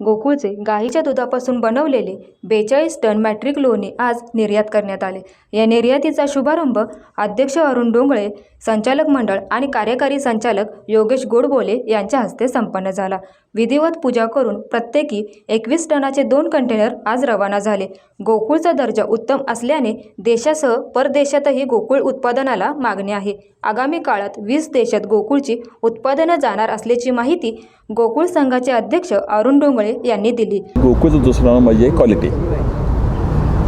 गोकुळचे गाईच्या दुधापासून बनवलेले बेचाळीस टन मॅट्रिक लोणी आज निर्यात करण्यात आले. या निर्यातीचा शुभारंभ अध्यक्ष अरुण डोंगळे संचालक मंडळ आणि कार्यकारी संचालक योगेश गोडबोले यांच्या हस्ते संपन्न झाला. विधिवत पूजा करून प्रत्येकी एकवीस टनाचे दोन कंटेनर आज रवाना झाले. गोकुळचा दर्जा उत्तम असल्याने देशासह परदेशातही गोकुळ उत्पादनाला मागणी आहे. आगामी काळात वीस देशात गोकुळची उत्पादनं जाणार असल्याची माहिती गोकुळ संघाचे अध्यक्ष अरुण डोंगळे यांनी दिली. गोकुळचं दुसरं नाव म्हणजे क्वालिटी.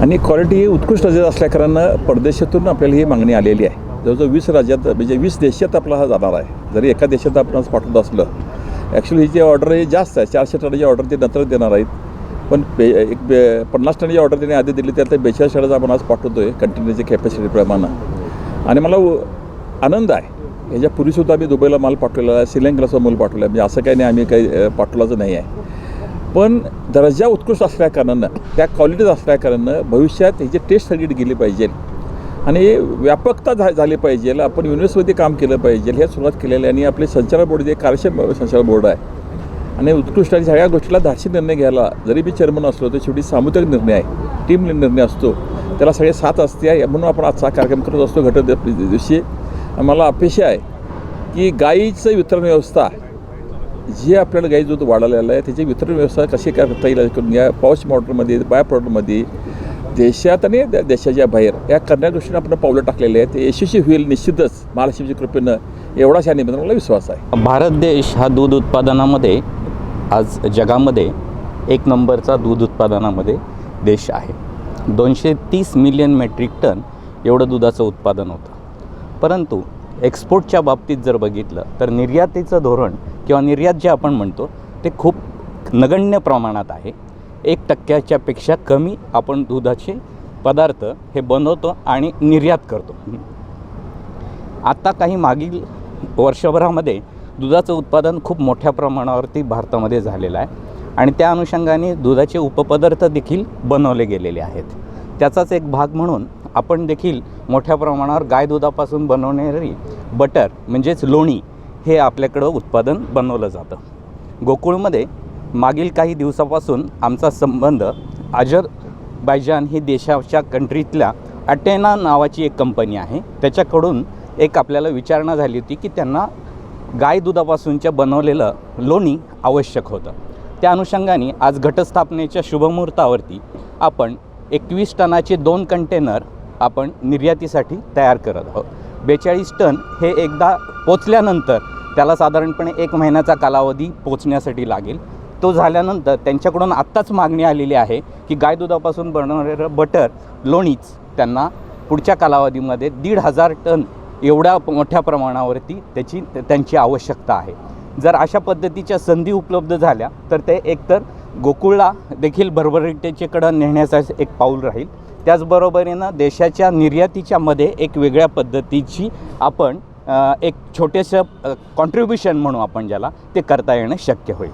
आणि क्वालिटी ही उत्कृष्ट दर्जाची असल्याकारणानं परदेशातून आपल्याला ही मागणी आलेली आहे. जवळजवळ वीस राज्यात म्हणजे वीस देशात आपला हा जाणार आहे. जरी एका देशात आपण पाठवत असलं ॲक्च्युली ही जी ऑर्डर हे जास्त आहे. चारशे टनाची ऑर्डर ते नंतर देणार आहेत. पण बे एक बे पन्नास टनाची ऑर्डर त्यांनी आधी दिली त्यात बेचाळीस टनाचा आपण आज पाठवतो आहे कंटेनरची कॅपॅसिटीप्रमाणे आणि मला आनंद आहे. ह्याच्यापूर्वीसुद्धा आम्ही दुबईला माल पाठवलेला आहे श्रीलंकेला माल पाठवला आहे. म्हणजे असं काही नाही आम्ही काही पाठवलाचं नाही आहे. पण दर्जा उत्कृष्ट असल्याकारणानं त्या क्वालिटीज असल्याकारणानं भविष्यात ह्याची टेस्ट सर्टिफिकेट गेली पाहिजे. आणि व्यापकता झा झाली पाहिजे. आपण युनिव्हर्सिटीमध्ये काम केलं पाहिजे. हे सुरुवात केलेली आहे आणि आपले संचालक बोर्ड जे कार्यक्षम संचालक बोर्ड आहे. आणि उत्कृष्ट आणि सगळ्या गोष्टीला धाडशी निर्णय घ्यायला जरी मी चेअरमन असलो तर शेवटी सामुदायिक निर्णय आहे. टीम निर्णय असतो. त्याला सगळे साथ असते आहे. म्हणून आपण आजचा कार्यक्रम करत असतो घटक दिवशी. मला अपेक्षा आहे की गाईचं वितरण व्यवस्था जे आपल्याला गाई दूध वाढवलेलं आहे त्याची वितरण व्यवस्था कशी काय करता येईल करून या पाऊच मॉडलमध्ये बाय प्रॉडक्टमध्ये देशात आणि देशाच्या बाहेर. या करण्या आपण पावलं टाकलेले आहेत. ते यशस्वी होईल निश्चितच. महालक्ष्मीच्या कृपेनं एवढाच या निमित्तानं मला विश्वास आहे. भारत देश हा दूध उत्पादनामध्ये आज जगामध्ये एक नंबरचा दूध उत्पादनामध्ये देश आहे. दोनशे तीस मिलियन मेट्रिक टन एवढं दुधाचं उत्पादन होतं. परंतु एक्सपोर्टच्या बाबतीत जर बघितलं तर निर्यातीचं धोरण किंवा निर्यात जे आपण म्हणतो ते खूप नगण्य प्रमाणात आहे. एक टक्क्याच्यापेक्षा कमी आपण दुधाचे पदार्थ हे बनवतो आणि निर्यात करतो. आत्ता काही मागील वर्षभरामध्ये दुधाचं उत्पादन खूप मोठ्या प्रमाणावरती भारतामध्ये झालेलं आहे आणि त्या अनुषंगाने दुधाचे उपपदार्थ देखील बनवले गेलेले आहेत. त्याचाच एक भाग म्हणून आपण देखील मोठ्या प्रमाणावर गाय दुधापासून बनवणारी बटर म्हणजेच लोणी हे आपल्याकडं उत्पादन बनवलं जातं. गोकुळमध्ये मागील काही दिवसापासून आमचा संबंध अजरबैजान ही देशाच्या कंट्रीतल्या अटेना नावाची एक कंपनी आहे. त्याच्याकडून एक आपल्याला विचारणा झाली होती की त्यांना गाय दुधापासूनच्या बनवलेलं लोणी आवश्यक होतं. त्या अनुषंगाने आज घटस्थापनेच्या शुभमुहूर्तावरती आपण एकवीस टनाचे दोन कंटेनर आपण निर्यातीसाठी तयार करत आहोत. बेचाळीस टन हे एकदा पोचल्यानंतर त्याला साधारणपणे एक महिन्याचा कालावधी पोचण्यासाठी लागेल. तो झाल्यानंतर त्यांच्याकडून आत्ताच मागणी आलेली आहे की गाय दुधापासून बनवणारं बटर लोणीच त्यांना पुढच्या कालावधीमध्ये दीड हजार टन एवढ्या मोठ्या प्रमाणावरती त्याची त्यांची आवश्यकता आहे. जर अशा पद्धतीच्या संधी उपलब्ध झाल्या तर ते एकतर गोकुळला देखील भरभराटीचेकडं नेण्याचा एक पाऊल राहील. त्याचबरोबरीनं देशाच्या निर्यातीच्यामध्ये एक वेगळ्या पद्धतीची आपण एक छोटेसं कॉन्ट्रीब्युशन म्हणू आपण ज्याला ते करता येणं शक्य होईल.